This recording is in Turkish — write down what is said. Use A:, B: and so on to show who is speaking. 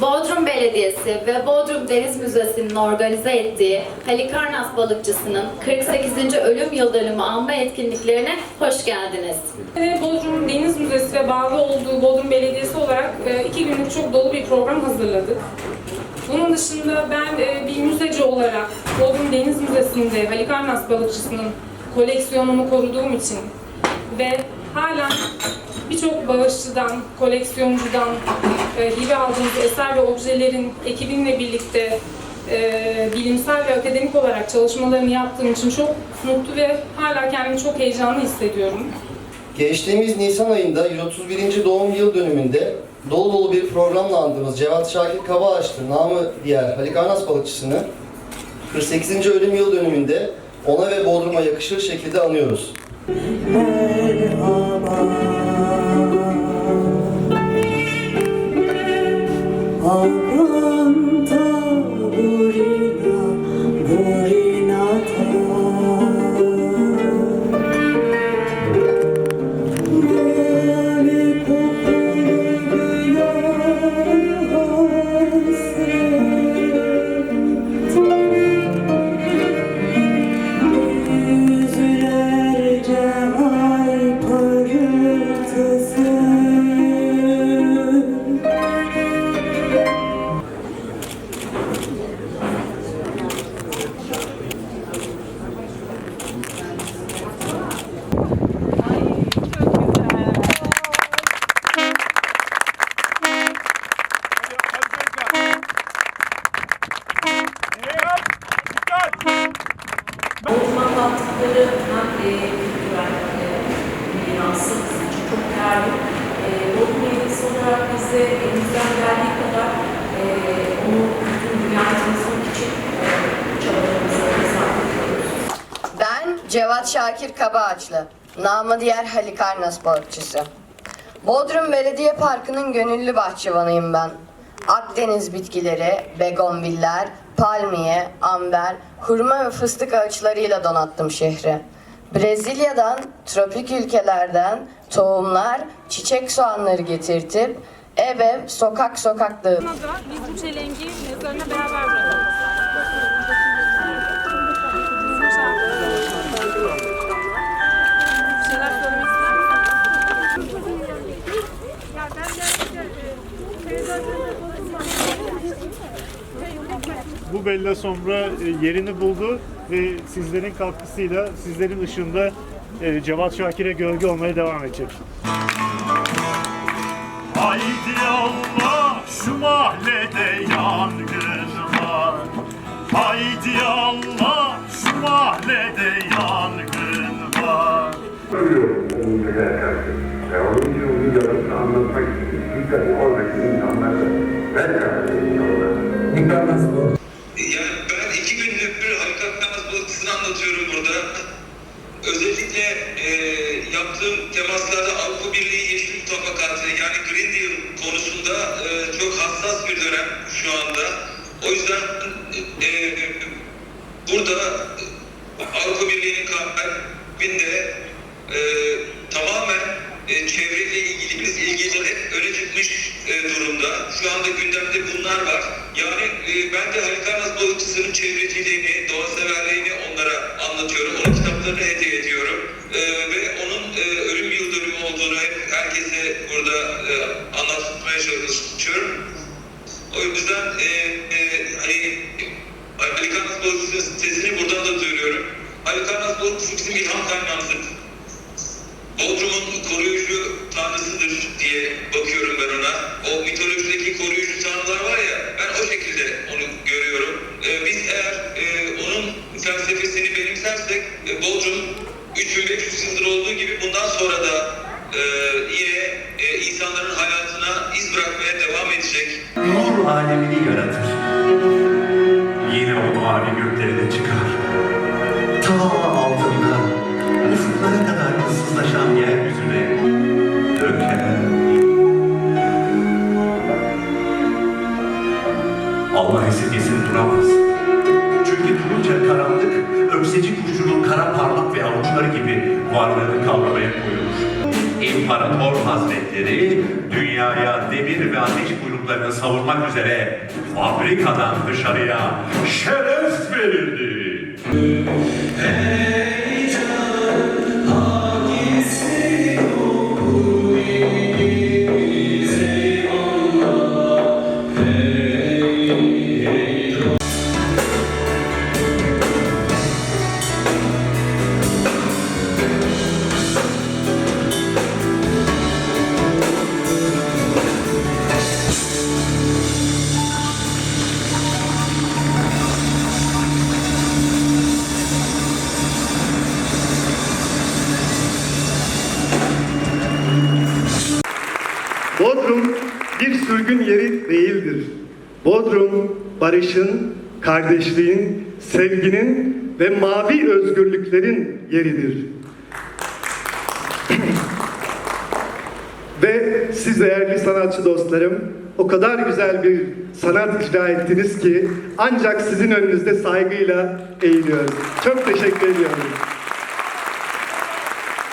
A: Bodrum Belediyesi ve Bodrum Deniz Müzesi'nin organize ettiği Halikarnas balıkçısının 48. ölüm yıl dönümü anma etkinliklerine hoş geldiniz.
B: Bodrum Deniz Müzesi ve bağlı olduğu Bodrum Belediyesi olarak e, iki günlük çok dolu bir program hazırladık. Bunun dışında ben e, bir müzeci olarak Bodrum Deniz Müzesi'nde Halikarnas balıkçısının koleksiyonumu koruduğum için ve halen birçok bağışçıdan, koleksiyoncudan e, hibe aldığımız eser ve objelerin ekibimle birlikte e, bilimsel ve akademik olarak çalışmalarını yaptığım için çok mutlu ve hala kendimi çok heyecanlı hissediyorum.
C: Geçtiğimiz Nisan ayında 131. doğum yıl dönümünde dolu dolu bir programla andığımız Cevat Şakir Kabaağaç'tır, namı diğer Halikarnas balıkçısını 48. ölüm yıl dönümünde ona ve Bodrum'a yakışır şekilde anıyoruz.
D: Avranta
E: kattıkları hem e, kültürel e, mirası bizim için çok değerli. E, Bodrum Belediyesi olarak biz de elimizden geldiği kadar e, onu bütün dünyaya tanıtmak için e, çabalarımızı sarf ediyoruz.
F: Ben Cevat Şakir Kabaağaçlı, namı diğer Halikarnas balıkçısı. Bodrum Belediye Parkı'nın gönüllü bahçıvanıyım ben. Akdeniz bitkileri, begonviller, palmiye, amber, hurma ve fıstık ağaçlarıyla donattım şehri. Brezilya'dan, tropik ülkelerden tohumlar, çiçek soğanları getirtip ev ev, sokak sokak dağıttım.
B: Biz çelengi mezarına beraber bırakıyoruz.
G: Bu Bella Sombra e, yerini buldu ve sizlerin katkısıyla, sizlerin ışığında e, Cevat Şakir'e gölge olmaya devam edecek.
H: Haydi Allah şu mahallede yangın var. Haydi Allah şu mahallede yangın var.
I: Ölüyorum onun karşı. Ve onun için onun yarısını anlatmak için dikkat oradaki insanlara ben de.
J: İki günlük bir hakikat namaz balıkçısını anlatıyorum burada. Özellikle e, yaptığım temaslarda Avrupa Birliği Yeşil Mutabakatı yani Green Deal konusunda e, çok hassas bir dönem şu anda. O yüzden e, burada Avrupa Birliği'nin kalbinde e, tamamen e, çevreyle ilgili biz ilgiler hep öne çıkmış e, durumda. Şu anda gündemde bunlar var. Yani e, ben de Halikarnas balıkçısının çevreciliğini, doğa severliğini onlara anlatıyorum. Onun kitaplarını hediye ediyorum. E, ve onun e, ölüm yıl dönümü olduğunu hep herkese burada e, anlatmaya çalışıyorum. O yüzden e, e, hani Halikarnas balıkçısının sesini buradan da duyuruyorum. Halikarnas balıkçısı bizim ilham kaynağımızdır. Bodrum'un koruyucu tanrısıdır diye bakıyorum ben ona. O mitolojideki koruyucu tanrılar var ya, ben o şekilde onu görüyorum. Ee, biz eğer e, onun felsefesini benimsersek, e, Bodrum 3500 yıldır olduğu gibi bundan sonra da e, yine e, insanların hayatına iz bırakmaya devam edecek.
H: Nur alemini yaratır. Yine o mavi göklerine çıkar. Ta altından ufuklara kadar ıssızlaşan yeryüzüne döker. Allah esirgesin duramaz. Çünkü durunca karanlık, ökseci kuşunun kara parmak ve avuçları gibi varlığını kavramaya koyulur. İmparator Hazretleri dünyaya demir ve ateş çocuklarını savurmak üzere fabrikadan dışarıya şeref verildi.
K: Bodrum barışın, kardeşliğin, sevginin ve mavi özgürlüklerin yeridir. ve siz değerli sanatçı dostlarım o kadar güzel bir sanat icra ettiniz ki ancak sizin önünüzde saygıyla eğiliyoruz. Çok teşekkür ediyorum.